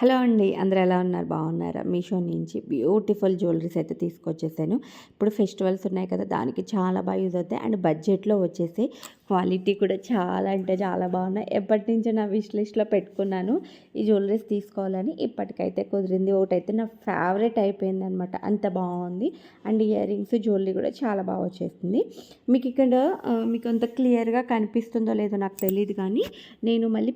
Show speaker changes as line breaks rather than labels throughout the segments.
Hello అండి అందరూ ఎలా ఉన్నారు? బాగున్నారా? మీషో నుంచి బ్యూటిఫుల్ జ్యువెలరీస్ అయితే తీసుకొచ్చేసాను. ఇప్పుడు ఫెస్టివల్స్ ఉన్నాయి కదా దానికి చాలా బాగా యూజ్ అవుతాయి. అండ్ బడ్జెట్లో వచ్చేసి క్వాలిటీ కూడా చాలా అంటే చాలా బాగున్నాయి. ఎప్పటి నుంచో నా విష్ లిస్ట్లో పెట్టుకున్నాను ఈ జ్యువెలరీస్ తీసుకోవాలని. ఇప్పటికైతే కుదిరింది ఒకటైతే నా ఫేవరెట్ అయిపోయింది అనమాట అంత బాగుంది. అండ్ ఇయర్ రింగ్స్ జ్యువెలరీ కూడా చాలా బాగా వచ్చేసింది. మీకు ఇక్కడ మీకు అంత క్లియర్గా కనిపిస్తుందో లేదో నాకు తెలియదు కానీ నేను మళ్ళీ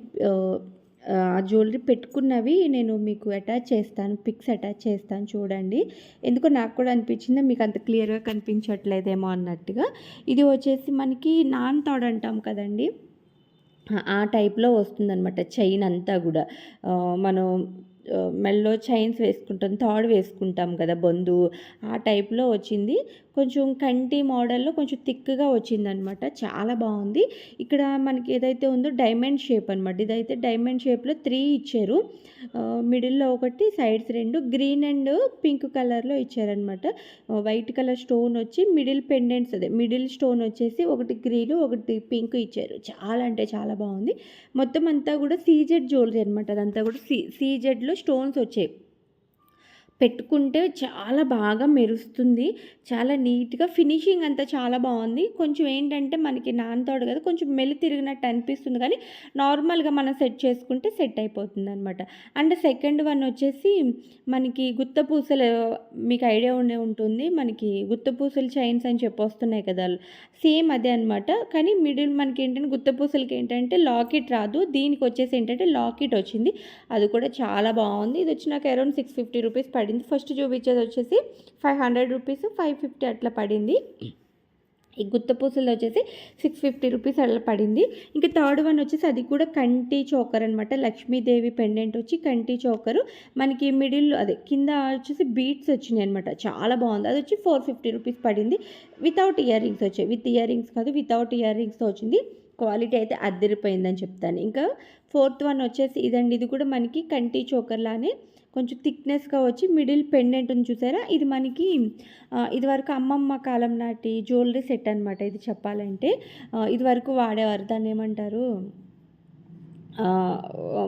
ఆ జ్యువెలరీ పెట్టుకున్నవి నేను మీకు అటాచ్ చేస్తాను పిక్స్ అటాచ్ చేస్తాను చూడండి. ఎందుకో నాకు కూడా అనిపించింది మీకు అంత క్లియర్గా కనిపించట్లేదేమో అన్నట్టుగా. ఇది వచ్చేసి మనకి నాన్ తాడు అంటాం కదండి. ఆ టైప్లో వస్తుందన్నమాట చైన్ అంతా కూడా. మనం మెల్లో చైన్స్ వేసుకుంటాం థాడ్ వేసుకుంటాం కదా బొందు ఆ టైప్లో వచ్చింది. కొంచెం కంటి మోడల్లో కొంచెం థిక్గా వచ్చిందనమాట. చాలా బాగుంది. ఇక్కడ మనకి ఏదైతే ఉందో డైమండ్ షేప్ అనమాట. ఇదైతే డైమండ్ షేప్లో త్రీ ఇచ్చారు. మిడిల్లో ఒకటి సైడ్స్ రెండు. గ్రీన్ అండ్ పింక్ కలర్లో ఇచ్చారనమాట. వైట్ కలర్ స్టోన్ వచ్చి మిడిల్ పెండెంట్స్ అదే మిడిల్ స్టోన్ వచ్చేసి ఒకటి గ్రీన్ ఒకటి పింక్ ఇచ్చారు. చాలా అంటే చాలా బాగుంది. మొత్తం అంతా కూడా సీజెడ్ జ్యువెలరీ అనమాట. అదంతా కూడా సీ సీజెడ్లో స్టోన్స్ వచ్చాయి. పెట్టుకుంటే చాలా బాగా మెరుస్తుంది. చాలా నీట్గా ఫినిషింగ్ అంతా చాలా బాగుంది. కొంచెం ఏంటంటే మనకి నానతోడు కదా కొంచెం మెల్లి తిరిగినట్టు అనిపిస్తుంది. కానీ నార్మల్గా మనం సెట్ చేసుకుంటే సెట్ అయిపోతుంది అనమాట అండ్ సెకండ్ వన్ వచ్చేసి మనకి గుత్త పూసలు మీకు ఐడియా ఉండే ఉంటుంది. మనకి గుత్త పూసలు చైన్స్ అని చెప్పి వస్తున్నాయి కదా సేమ్ అదే అనమాట కానీ మిడిల్ మనకి ఏంటంటే గుత్త పూసలకి ఏంటంటే లాకెట్ రాదు. దీనికి వచ్చేసి ఏంటంటే లాకెట్ వచ్చింది. అది కూడా చాలా బాగుంది. ఇది వచ్చి నాకు అరౌండ్ సిక్స్ ఫిఫ్టీ రూపీస్ పడింది. పడింది. ఫస్ట్ చూపించేది వచ్చేసి five hundred rupees five fifty అట్లా పడింది. ఈ గుత్త పూసలు వచ్చేసి సిక్స్ ఫిఫ్టీ రూపీస్ అట్లా పడింది. ఇంకా థర్డ్ వన్ వచ్చేసి అది కూడా కంటి చోకర్ అనమాట లక్ష్మీదేవి పెండెంట్ వచ్చి కంటి చోకరు. మనకి మిడిల్ అదే కింద వచ్చేసి బీట్స్ వచ్చినాయి అనమాట చాలా బాగుంది. అది వచ్చి ఫోర్ ఫిఫ్టీ రూపీస్ పడింది. వితౌట్ ఇయర్ రింగ్స్ వచ్చాయి. విత్ ఇయర్ రింగ్స్ కాదు వితౌట్ ఇయర్ రింగ్స్తో వచ్చింది. క్వాలిటీ అయితే అద్దరిపోయిందని చెప్తాను. ఇంకా ఫోర్త్ వన్ వచ్చేసి ఇదండి. ఇది కూడా మనకి కంటి చోకర్లానే కొంచెం థిక్నెస్గా వచ్చి మిడిల్ పెండెంట్ ఉంది చూసారా? ఇది మనకి ఇదివరకు అమ్మమ్మ కాలం నాటి జ్యువెలరీ సెట్ అనమాట ఇది చెప్పాలంటే. ఇదివరకు వాడేవారు. దాన్ని ఏమంటారు?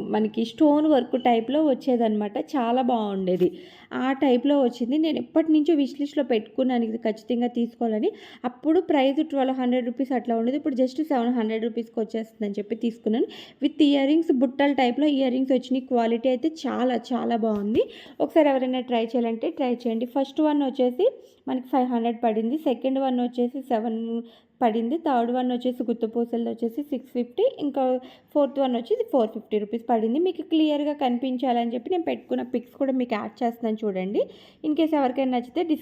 మనకి స్టోన్ వర్క్ టైప్లో వచ్చేదనమాట చాలా బాగుండేది. ఆ టైప్లో వచ్చింది. నేను ఎప్పటి నుంచో విష్ లిస్ట్లో పెట్టుకున్నాను. ఇది ఖచ్చితంగా తీసుకోవాలని. అప్పుడు ప్రైస్ ట్వెల్వ్ హండ్రెడ్ రూపీస్ అట్లా ఉండేది. ఇప్పుడు జస్ట్ సెవెన్ హండ్రెడ్ రూపీస్కి వచ్చేస్తుందని చెప్పి తీసుకున్నాను. విత్ ఇయర్ రింగ్స్ బుట్టల టైప్లో ఇయర్ రింగ్స్ వచ్చినాయి. క్వాలిటీ అయితే చాలా చాలా బాగుంది. ఒకసారి ఎవరైనా ట్రై చేయాలంటే ట్రై చేయండి. ఫస్ట్ వన్ వచ్చేసి మనకి ఫైవ్ హండ్రెడ్ పడింది. సెకండ్ వన్ వచ్చేసి సెవెన్ పడింది. థర్డ్ వన్ వచ్చేసి గుత్తపూసలు వచ్చేసి సిక్స్ ఫిఫ్టీ ఇంకా ఫోర్త్ వన్ వచ్చేసి ఫోర్ ఫిఫ్టీ రూపీస్ పడింది. మీకు క్లియర్గా కనిపించాలని చెప్పి నేను పెట్టుకున్న పిక్స్ కూడా మీకు యాడ్ చేస్తున్నాను చూడండి. ఇన్ కేస్ ఎవరికైనా నచ్చితే డిస్